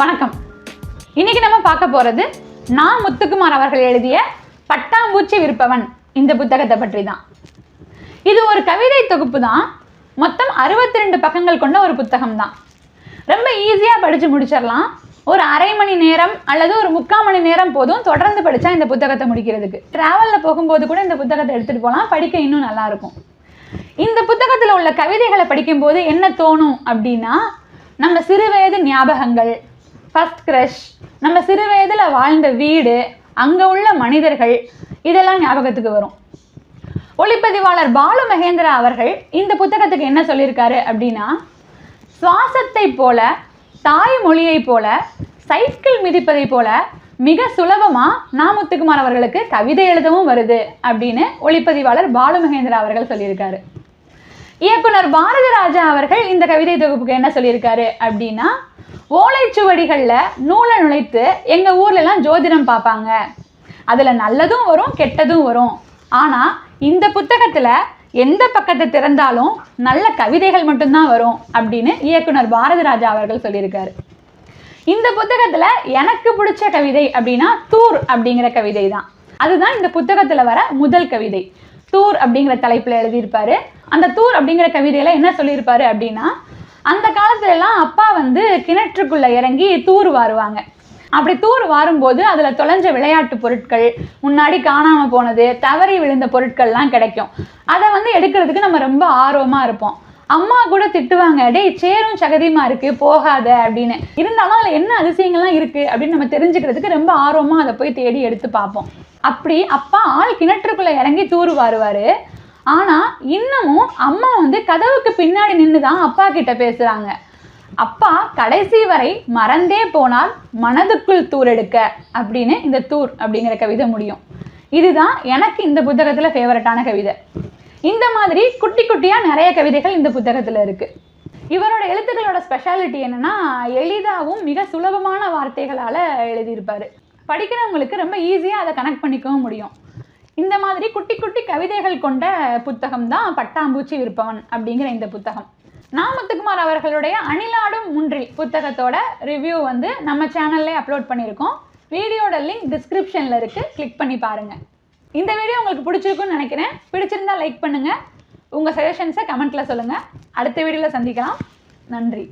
வணக்கம். இன்னைக்கு நம்ம பார்க்க போறது நான் முத்துக்குமார் அவர்கள் எழுதிய பட்டாம்பூச்சி விற்பவன் இந்த புத்தகத்தை பற்றி தான் இது ஒரு கவிதை தொகுப்பு தான் மொத்தம் 62 ரெண்டு பக்கங்கள் கொண்ட ஒரு புத்தகம் தான் ரொம்ப ஈஸியாக படித்து முடிச்சிடலாம். ஒரு அரை மணி நேரம் அல்லது ஒரு முக்கால் மணி நேரம் போதும் தொடர்ந்து படித்தா இந்த புத்தகத்தை முடிக்கிறதுக்கு. ட்ராவலில் போகும்போது கூட இந்த புத்தகத்தை எடுத்துகிட்டு போகலாம் படிக்க இன்னும் நல்லா இருக்கும். இந்த புத்தகத்தில் உள்ள கவிதைகளை படிக்கும்போது என்ன தோணும் அப்படின்னா நம்ம சிறுவயது ஞாபகங்கள் ஃபஸ்ட் க்ரஷ் நம்ம சிறுவயதில் வாழ்ந்த வீடு அங்கே உள்ள மனிதர்கள் இதெல்லாம் ஞாபகத்துக்கு வரும். ஒளிப்பதிவாளர் பாலு மகேந்திரா அவர்கள் இந்த புத்தகத்துக்கு என்ன சொல்லியிருக்காரு அப்படின்னா சுவாசத்தை போல தாய்மொழியை போல சைக்கிள் மிதிப்பதை போல மிக சுலபமாக நாமுத்துக்குமார் அவர்களுக்கு கவிதை எழுதவும் வருது அப்படின்னு ஒளிப்பதிவாளர் பாலு மகேந்திரா அவர்கள் சொல்லியிருக்காரு. இயக்குனர் பாரதிராஜா அவர்கள் இந்த கவிதை தொகுப்புக்கு என்ன சொல்லியிருக்காரு அப்படின்னா ஓலைச்சுவடிகளில் நூலை நுழைத்து எங்கள் ஊர்லலாம் ஜோதிடம் பார்ப்பாங்க. அதில் நல்லதும் வரும் கெட்டதும் வரும். ஆனால் இந்த புத்தகத்தில் எந்த பக்கத்தை திறந்தாலும் நல்ல கவிதைகள் மட்டும்தான் வரும் அப்படின்னு இயக்குனர் பாரதிராஜா அவர்கள் சொல்லியிருக்காரு. இந்த புத்தகத்தில் எனக்கு பிடிச்ச கவிதை அப்படின்னா தூர் அப்படிங்கிற கவிதை தான் அதுதான் இந்த புத்தகத்தில் வர முதல் கவிதை. தூர் அப்படிங்கிற தலைப்பில் எழுதியிருப்பாரு. அந்த தூர் அப்படிங்கிற கவிதையில என்ன சொல்லியிருப்பாரு அப்படின்னா அந்த காலத்துல எல்லாம் அப்பா வந்து கிணற்றுக்குள்ள இறங்கி தூர் வாருவாங்க. அப்படி தூர் வாரும்போது அதில் தொலைஞ்ச விளையாட்டு பொருட்கள் முன்னாடி காணாமல் போனது தவறி விழுந்த பொருட்கள்லாம் கிடைக்கும். அதை வந்து எடுக்கிறதுக்கு நம்ம ரொம்ப ஆர்வமாக இருப்போம். அம்மா கூட திட்டுவாங்க டேய் சேரும் சகதியுமா இருக்கு? போகாத அப்படின்னு. இருந்தாலும் அதில் என்ன அதிசயங்கள்லாம் இருக்கு அப்படின்னு நம்ம தெரிஞ்சுக்கிறதுக்கு ரொம்ப ஆர்வமாக அதை போய் தேடி எடுத்து பார்ப்போம். அப்படி அப்பா ஆள் கிணற்றுக்குள்ளே இறங்கி தூர் வாருவார் ஆனால் இன்னமும் அம்மா வந்து கதவுக்கு பின்னாடி நின்று தான் அப்பா கிட்ட பேசுகிறாங்க அப்பா கடைசி வரை மறந்தே போனால் மனதுக்குள் தூர் எடுக்க அப்படின்னு இந்த தூர் அப்படிங்கிற கவிதை முடியும். இதுதான் எனக்கு இந்த புத்தகத்தில் ஃபேவரட்டான கவிதை. இந்த மாதிரி குட்டி குட்டியாக நிறைய கவிதைகள் இந்த புத்தகத்தில் இருக்குது இவரோட எழுத்துக்களோட ஸ்பெஷாலிட்டி என்னென்னா எளிதாகவும் மிக சுலபமான வார்த்தைகளால் எழுதியிருப்பார். படிக்கிறவங்களுக்கு ரொம்ப ஈஸியாக அதை கனெக்ட் பண்ணிக்கவும் முடியும். இந்த மாதிரி குட்டி குட்டி கவிதைகள் கொண்ட புத்தகம் தான் பட்டாம்பூச்சி விற்பவன் அப்படிங்கிற இந்த புத்தகம். நாமத்துக்குமார் அவர்களுடைய அணிலாடும் முன்றில் புத்தகத்தோட ரிவ்யூ வந்து நம்ம சேனல்லே அப்லோட் பண்ணியிருக்கோம். வீடியோட லிங்க் டிஸ்கிரிப்ஷனில் இருக்குது கிளிக் பண்ணி பாருங்கள் இந்த வீடியோ உங்களுக்கு பிடிச்சிருக்குன்னு நினைக்கிறேன். பிடிச்சிருந்தா லைக் பண்ணுங்கள் உங்கள் சஜஷன்ஸை கமெண்ட்டில் சொல்லுங்கள் அடுத்த வீடியோவில் சந்திக்கலாம். நன்றி.